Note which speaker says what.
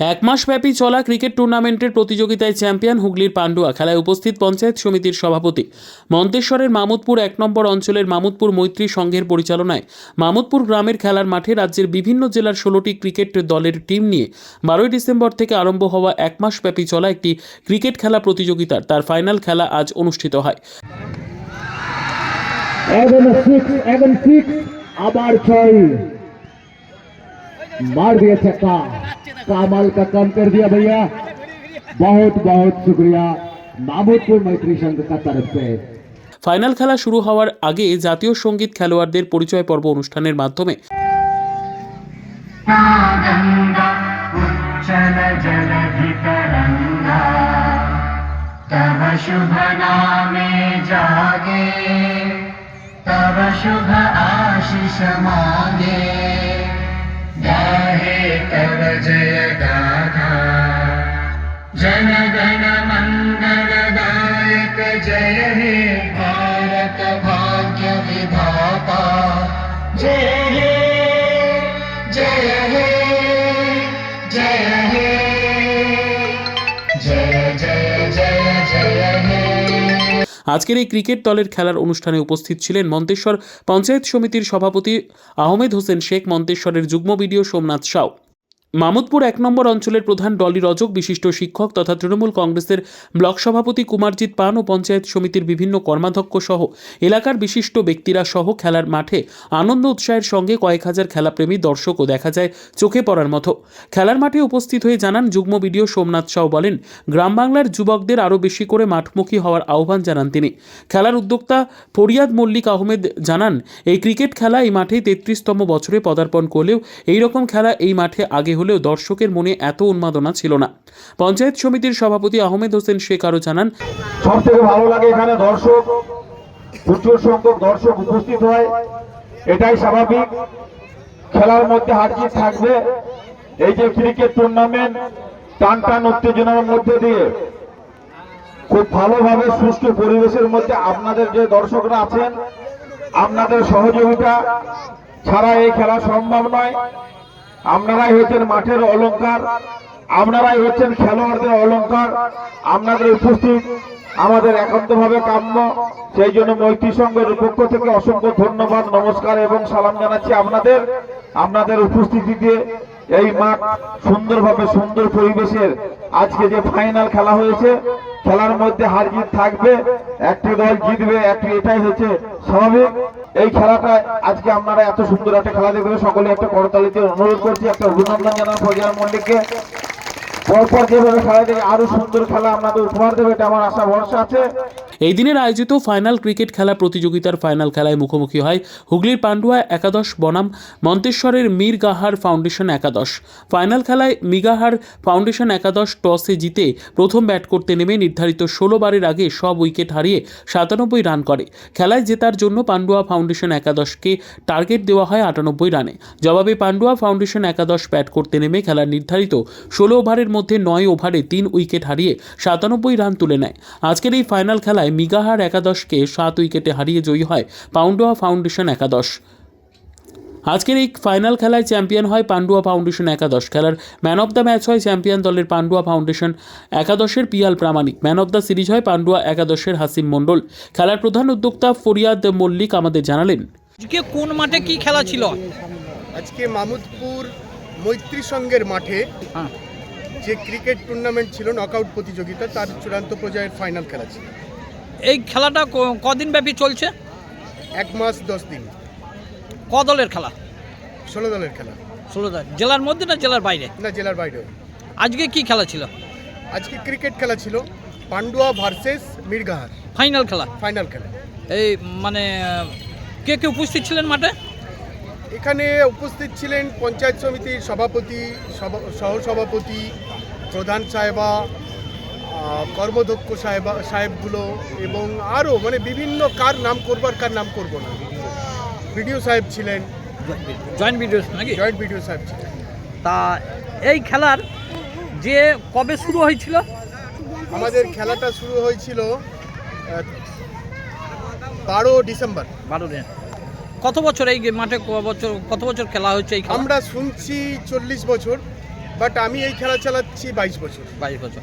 Speaker 1: এক মাসব্যাপী চলা ক্রিকেট টুর্নামেন্টের প্রতিযোগিতায় চ্যাম্পিয়ন হুগলির পান্ডুয়া খেলায় উপস্থিত পঞ্চায়েত সমিতির সভাপতি। মন্তেশ্বরের মামুদপুর এক নম্বর অঞ্চলের মামুদপুর মৈত্রী সংঘের পরিচালনায় মামুদপুর গ্রামের খেলার মাঠে রাজ্যের বিভিন্ন জেলার ষোলোটি ক্রিকেট দলের টিম নিয়ে বারোই ডিসেম্বর থেকে আরম্ভ হওয়া এক মাসব্যাপী চলা একটি ক্রিকেট খেলা প্রতিযোগিতার, তার ফাইনাল খেলা আজ অনুষ্ঠিত হয়।
Speaker 2: আবার ছয়। মার দিয়েছে आबार छय मार दिया छक्का कमाल का काम कर दिया भैया बहुत बहुत शुक्रिया मामूदपुर मैत्री संघ का तरफ से
Speaker 1: ফাইনাল খেলা শুরু হওয়ার আগে জাতীয় সঙ্গীত খেলোয়াড়দের পরিচয় পর্ব অনুষ্ঠানের মাধ্যমে
Speaker 3: गङ्गा उच्चल जलधितरङ्गा तव शुभ नामे जागे तव शुभ आशिष मागे जय हे भारत भाग्य विधाता जय हे जय हे जय हे जय जय जय जय हे
Speaker 1: আজকের এই ক্রিকেট দলের খেলার অনুষ্ঠানে উপস্থিত ছিলেন মন্তেশ্বর পঞ্চায়েত সমিতির সভাপতি আহমেদ হোসেন শেখ মন্তেশ্বরের যুগ্ম বিডিও সোমনাথ সাউ মামুদপুর এক নম্বর অঞ্চলের প্রধান ডলি রজক, বিশিষ্ট শিক্ষক তথা তৃণমূল কংগ্রেসের ব্লক সভাপতি কুমারজিৎ পান ও পঞ্চায়েত সমিতির বিভিন্ন কর্মাধ্যক্ষ সহ এলাকার বিশিষ্ট ব্যক্তিরা সহ খেলার মাঠে আনন্দ উৎসাহের সঙ্গে কয়েক হাজার খেলাপ্রেমী দর্শকও দেখা যায় চোখে পড়ার মতো। খেলার মাঠে উপস্থিত হয়ে জানান যুগ্ম বিডিও সোমনাথ সাউ বলেন, গ্রাম বাংলার যুবকদের আরও বেশি করে মাঠমুখী হওয়ার আহ্বান জানান তিনি। খেলার উদ্যোক্তা ফরিয়াদ মল্লিক আহমেদ জানান, এই ক্রিকেট খেলা এই মাঠে তেত্রিশতম বছরে পদার্পণ করলেও এই রকম খেলা এই মাঠে আগে হলেও দর্শকের মনে এত উন্মাদনা ছিল না। পঞ্চায়েত সমিতির সভাপতি আহমেদ হোসেন শেখ আরও জানান
Speaker 4: সব থেকে ভালো লাগে এখানে দর্শক, প্রচুর সংখ্যক দর্শক উপস্থিত হয়। এটাই স্বাভাবিক। খেলার মধ্যে হারজিত থাকবে। এই যে ক্রিকেট টুর্নামেন্ট টান টান উত্তেজনার মধ্যে দিয়ে খুব ভালোভাবে সুষ্ঠু পরিবেশের মধ্যে আপনাদের যে দর্শকরা আছেন, আপনাদের সহযোগিতা ছাড়া এই খেলা সম্ভব নয়। আপনারাই হচ্ছেন মাঠের অলংকার, আপনারাই হচ্ছেন খেলোয়াড়দের অলংকার, আপনাদের উপস্থিত আমাদের একান্তভাবে কাম্য। সেই জন্য মৈত্রী সংঘের পক্ষ থেকে অসংখ্য ধন্যবাদ, নমস্কার এবং সালাম জানাচ্ছি আপনাদের আপনাদের উপস্থিতিতে এই মাঠ সুন্দরভাবে সুন্দর পরিবেশের আজকে যে ফাইনাল খেলা হয়েছে, খেলার মধ্যে হার জিত থাকবে, একটি দল জিতবে, একটি এটাই হচ্ছে স্বাভাবিক। এই খেলাটা আজকে আপনারা এত সুন্দর একটা খেলা দেখবেন সকলে একটা করতালিতে অনুরোধ করছি, একটা অভিনন্দন জানান প্রজ্ঞান মল্লিককে। পরপর যেভাবে খেলা দেখে আরও সুন্দর খেলা আপনাদের উপহার দেবে, এটা আমার আশা, ভরসা আছে।
Speaker 1: এই দিনের আয়োজিত ফাইনাল ক্রিকেট খেলা প্রতিযোগিতার ফাইনাল খেলায় মুখোমুখি হয় হুগলির পান্ডুয়া একাদশ, বনাম মন্তেশ্বরের মীর গাহার ফাউন্ডেশন একাদশ। ফাইনাল খেলায় মিগাহার ফাউন্ডেশন একাদশ টসে জিতে প্রথম ব্যাট করতে নেমে নির্ধারিত ষোলো বারের আগে সব উইকেট হারিয়ে সাতানব্বই রান করে। খেলায় জেতার জন্য পান্ডুয়া ফাউন্ডেশন একাদশকে টার্গেট দেওয়া হয় আটানব্বই রানে। জবাবে পান্ডুয়া ফাউন্ডেশন একাদশ ব্যাট করতে নেমে খেলার নির্ধারিত ষোলো ওভারের মধ্যে নয় ওভারে তিন উইকেট হারিয়ে সাতানব্বই রান তুলে নেয়। আজকের এই ফাইনাল খেলায় মিগাহার একাদশকে সাত উইকেটে হারিয়ে জয়ী হয় পাউন্ডুয়া ফাউন্ডেশন একাদশ। আজকের এই ফাইনাল খেলায় চ্যাম্পিয়ন হয় পান্ডুয়া ফাউন্ডেশন একাদশ। খেলার ম্যান অফ দ্য ম্যাচ হয় চ্যাম্পিয়ন দলের পান্ডুয়া ফাউন্ডেশন একাদশের Piyal Pramanik. Man of the series হয় পান্ডুয়া একাদশের হাসিম মণ্ডল। খেলার প্রধান উদ্যোক্তা ফরিয়াদ মল্লিক আমাদের জানালেন।
Speaker 5: আজকে কোন মাঠে কি খেলা ছিল?
Speaker 6: আজকে মামুদপুর মৈত্রী সংঘের মাঠে
Speaker 5: হ্যাঁ।
Speaker 6: যে ক্রিকেট টুর্নামেন্ট ছিল নকআউট প্রতিযোগিতা তার চূড়ান্ত পর্যায়ের ফাইনাল খেলা ছিল।
Speaker 5: এই খেলাটা কদিন ব্যাপী চলছে?
Speaker 6: এক মাস দশ দিন।
Speaker 5: ক দলের খেলা?
Speaker 6: ষোলো দলের খেলা।
Speaker 5: ষোলো দল। জেলার মধ্যে না জেলার বাইরে?
Speaker 6: না জেলার বাইরে।
Speaker 5: আজকে কি খেলা ছিল?
Speaker 6: আজকে ক্রিকেট খেলা ছিল পান্ডুয়া ভার্সেস মিরগাহার।
Speaker 5: ফাইনাল খেলা?
Speaker 6: ফাইনাল খেলা।
Speaker 5: এই মানে কে কে উপস্থিত ছিলেন মাঠে?
Speaker 6: এখানে উপস্থিত ছিলেন পঞ্চায়েত সমিতির সভাপতি সভা- সহসভাপতি প্রধান সাহেবা কর্মদক্ষ সাহেব সাহেবগুলো এবং আরও মানে বিভিন্ন কার নাম করব আর কার নাম করব না। বিডিও সাহেব ছিলেন।
Speaker 5: জয়েন্ট ভিডিও নাকি?
Speaker 6: জয়েন্ট বিডিও সাহেব ছিলেন।
Speaker 5: তা এই খেলার যে কবে শুরু হয়েছিল?
Speaker 6: আমাদের খেলাটা শুরু হয়েছিল বারো ডিসেম্বর।
Speaker 5: বারো কত বছর এই মাঠে বছর কত বছর খেলা হচ্ছে এই
Speaker 6: আমরা শুনছি চল্লিশ বছর বাট আমি এই খেলা চালাচ্ছি বাইশ বছর।
Speaker 5: বাইশ বছর।